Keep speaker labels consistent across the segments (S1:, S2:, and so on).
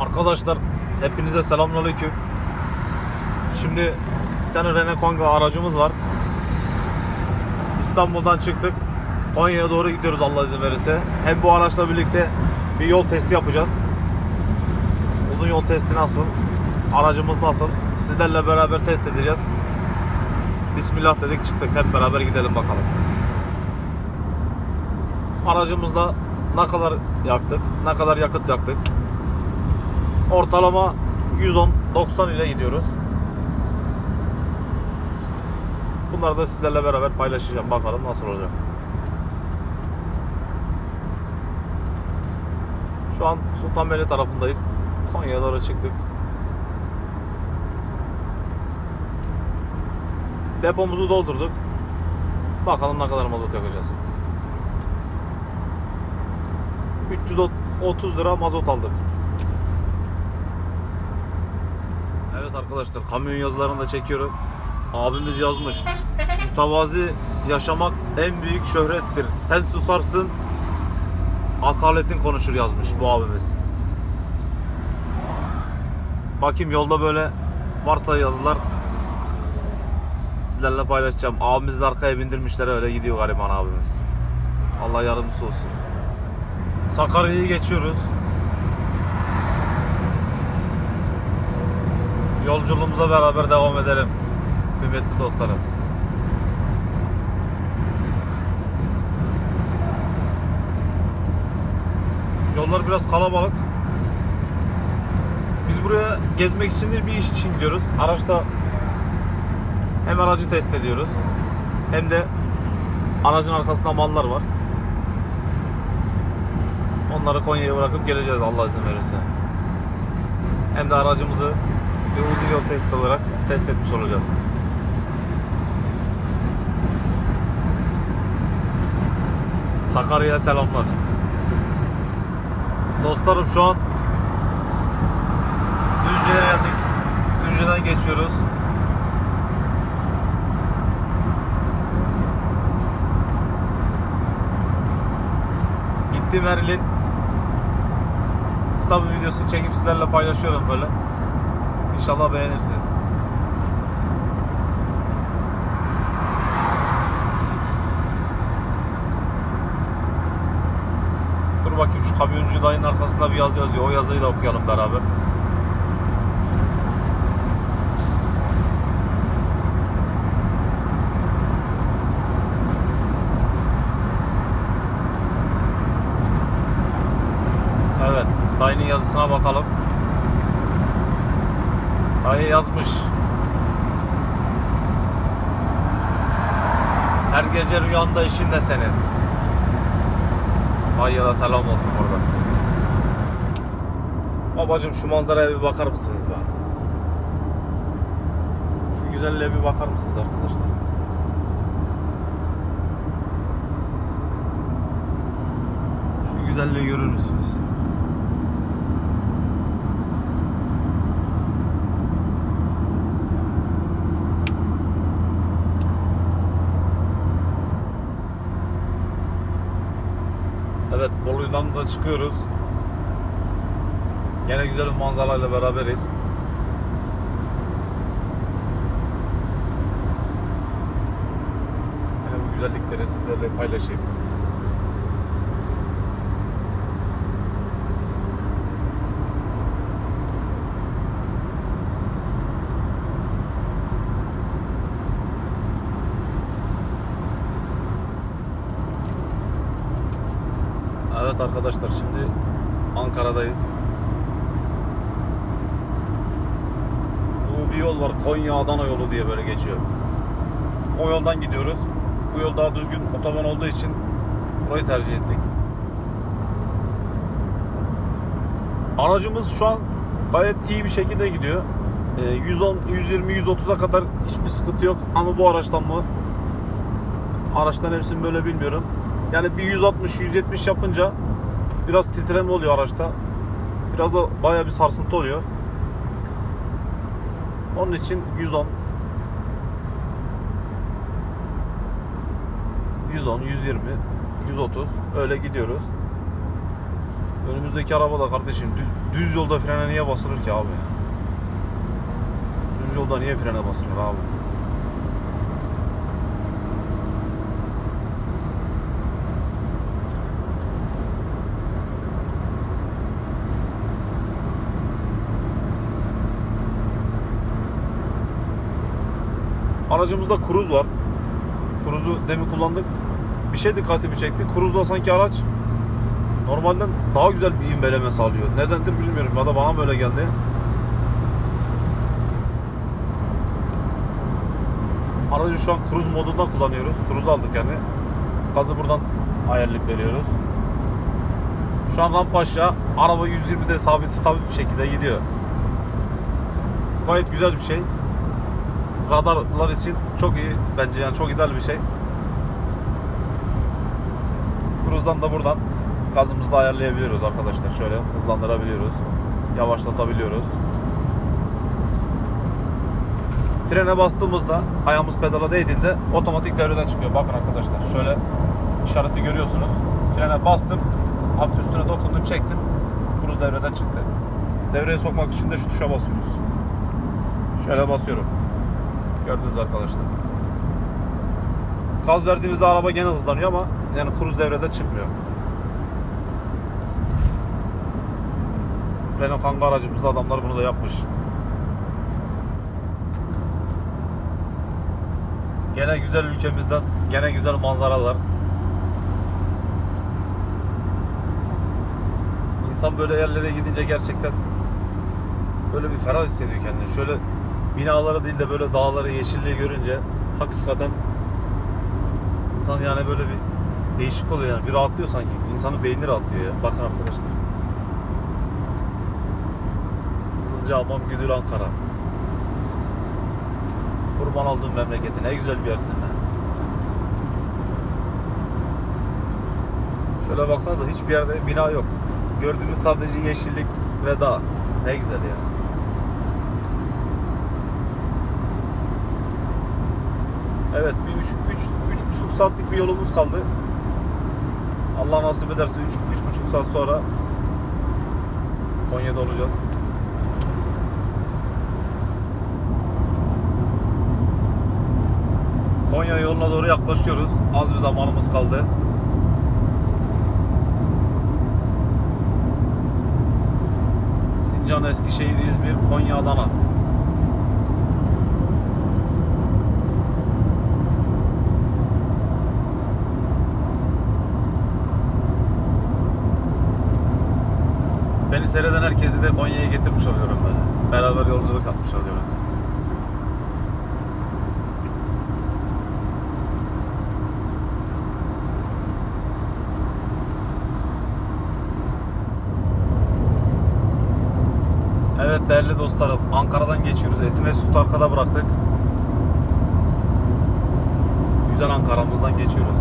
S1: Arkadaşlar hepinize selamünaleyküm. Şimdi bir tane Renault Kangoo aracımız var. İstanbul'dan çıktık. Konya'ya doğru gidiyoruz Allah izin verirse. Hem bu araçla birlikte bir yol testi yapacağız. Uzun yol testi nasıl? Aracımız nasıl? Sizlerle beraber test edeceğiz. Bismillah dedik çıktık. Hep beraber gidelim bakalım. Aracımızla ne kadar yaktık? Ne kadar yakıt yaktık? Ortalama 110-90 ile gidiyoruz. Bunları da sizlerle beraber paylaşacağım. Bakalım nasıl olacak. Şu an Sultanbeyli tarafındayız. Konya'ya doğru çıktık. Depomuzu doldurduk. Bakalım ne kadar mazot yakacağız. 330 lira mazot aldık. Evet arkadaşlar kamyon yazılarını da çekiyorum. Abimiz yazmış. Mütevazi yaşamak en büyük şöhrettir. Sen susarsın asaletin konuşur yazmış bu abimiz. Bakayım yolda böyle varsa yazılar sizlerle paylaşacağım. Abimiz de arkaya bindirmişler öyle gidiyor gariban abimiz. Allah yardımcısı olsun. Sakarya'yı geçiyoruz. Yolculuğumuza beraber devam edelim. Kıymetli dostlarım. Yollar biraz kalabalık. Biz buraya gezmek için değil bir iş için gidiyoruz. Araçta hem aracı test ediyoruz hem de aracın arkasında mallar var. Onları Konya'ya bırakıp geleceğiz Allah izin verirse. Hem de aracımızı bir uzun yol test olarak test etmiş olacağız. Sakarya'ya selamlar. Dostlarım şu an Düzce'ye geldik. Düzce'den geçiyoruz. Gittiğim her ilin kısa bir videosunu çekip sizlerle paylaşıyorum böyle. İnşallah beğenirsiniz. Dur bakayım şu kamyoncu dayının arkasında bir yazı yazıyor. O yazıyı da okuyalım beraber. Evet, dayının yazısına bakalım. Dayı yazmış. Her gece rüyanda işin de senin. Dayıya da selam olsun burada. Babacım şu manzaraya bir bakar mısınız be? Şu güzelliğe bir bakar mısınız arkadaşlar? Şu güzelliği görür müsünüz? Evet Bolu'dan da çıkıyoruz. Yine güzel bir manzarayla beraberiz. Yine bu güzellikleri sizlerle paylaşayım. Evet arkadaşlar şimdi Ankara'dayız. Bu bir yol var Konya Adana yolu diye böyle geçiyor. O yoldan gidiyoruz. Bu yol daha düzgün otoban olduğu için burayı tercih ettik. Aracımız şu an gayet iyi bir şekilde gidiyor. Ee, 110, 120, 130'a kadar hiçbir sıkıntı yok. Ama bu araçtan mı? Araçtan hepsini böyle bilmiyorum. Yani bir 160, 170 yapınca biraz titreme oluyor araçta. Biraz da baya bir sarsıntı oluyor. Onun için 110 110, 120, 130 öyle gidiyoruz. Önümüzdeki araba da kardeşim düz, düz yolda frene niye basılır ki abi ya? Düz yolda niye frene basılır abi? Aracımızda kruz var. Kruzu demin kullandık. Bir şey dikkatimi çekti. Kruzda sanki araç normalden daha güzel bir inmeleme sağlıyor. Nedendir bilmiyorum ya da bana böyle geldi. Aracı şu an kruz modunda kullanıyoruz. Kruz aldık yani. Gazı buradan ayarlayıp veriyoruz. Şu an rampa aşağı. Araba 120'de sabit stabil bir şekilde gidiyor. Gayet güzel bir şey. Radarlar için çok iyi bence yani çok ideal bir şey. Cruise'dan da buradan gazımızı da ayarlayabiliyoruz arkadaşlar. Şöyle hızlandırabiliyoruz. Yavaşlatabiliyoruz. Frene bastığımızda ayağımız pedala değdiğinde otomatik devreden çıkıyor. Bakın arkadaşlar şöyle işareti görüyorsunuz. Frene bastım. Hafif üstüne dokundum çektim. Cruise devreden çıktı. Devreye sokmak için de şu tuşa basıyoruz. Şöyle basıyorum. Gördünüz arkadaşlar. Gaz verdiğimizde araba gene hızlanıyor ama yani kruz devrede çıkmıyor. Renault Kangoo aracımızda adamlar bunu da yapmış. Gene güzel ülkemizden, gene güzel manzaralar. İnsan böyle yerlere gidince gerçekten böyle bir ferah hissediyor kendini. Şöyle binaları değil de böyle dağları, yeşilliği görünce hakikaten insan yani böyle bir değişik oluyor yani. Bir rahatlıyor sanki. İnsanın beyni rahatlıyor ya. Bakın arkadaşlar. Kızılcahamam, Güdül, Ankara. Kurban olduğum memleketi. Ne güzel bir yersin lan. Şöyle baksanıza hiçbir yerde bina yok. Gördüğünüz sadece yeşillik ve dağ. Ne güzel ya. Evet bir üç, üç, üç buçuk saatlik bir yolumuz kaldı. Allah nasip ederse üç, üç buçuk saat sonra Konya'da olacağız. Konya yoluna doğru yaklaşıyoruz. Az bir zamanımız kaldı. Sincan, Eskişehir, İzmir, Konya, Adana. Beni seyreden herkesi de Konya'ya getirmiş oluyorum böyle. Beraber yolculuk yapmış oluyoruz. Evet değerli dostlarım Ankara'dan geçiyoruz. Etimesgut'u arkada bıraktık. Güzel Ankara'mızdan geçiyoruz.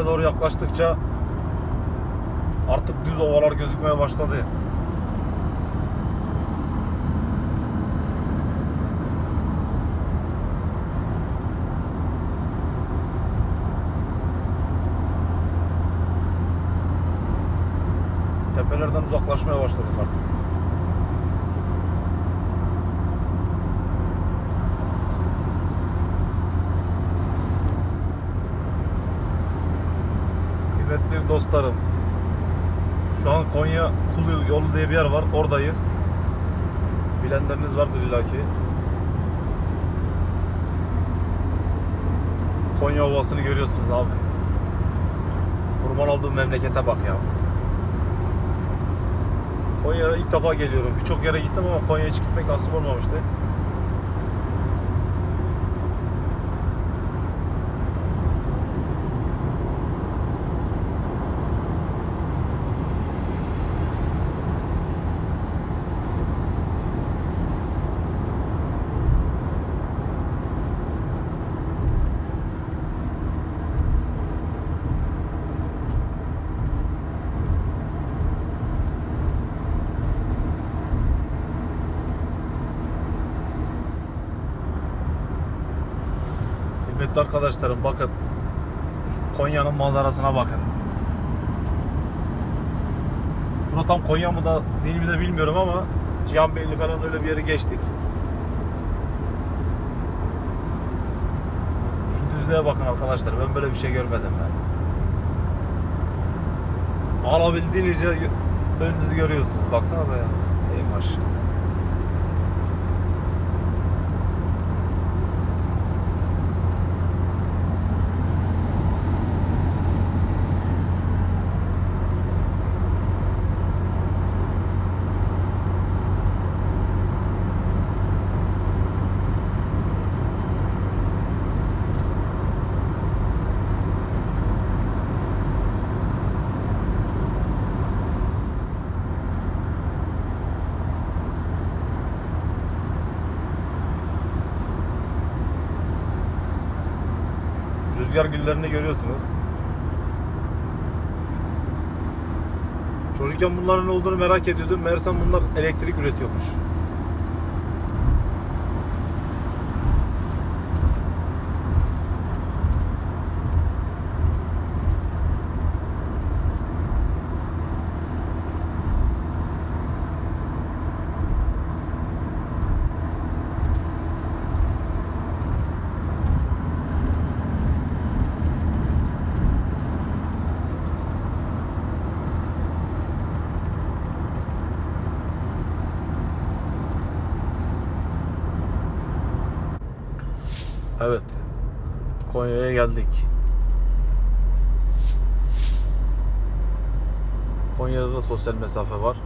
S1: Konya'ya doğru yaklaştıkça artık düz ovalar gözükmeye başladı. Tepelerden uzaklaşmaya başladık artık. Kıymetli dostlarım. Şu an Konya Kulu yolu diye bir yer var. Oradayız. Bilenleriniz vardır illaki. Konya Ovası'nı görüyorsunuz abi. Kurban olduğum memlekete bak ya. Konya'ya ilk defa geliyorum. Birçok yere gittim ama Konya'ya hiç gitmek nasip olmamıştı. Kıymetli arkadaşlarım bakın. Konya'nın manzarasına bakın. Bura tam Konya mı da değil mi de bilmiyorum ama Cihanbeyli falan öyle bir yere geçtik. Şu düzlüğe bakın arkadaşlar. Ben böyle bir şey görmedim ben. Alabildiğince önünüzü görüyorsunuz. Baksanıza ya. Ey maşallah. Rüzgar güllerini görüyorsunuz. Çocukken bunların ne olduğunu merak ediyordum. Meğersem bunlar elektrik üretiyormuş. Evet. Konya'ya geldik. Konya'da da sosyal mesafe var.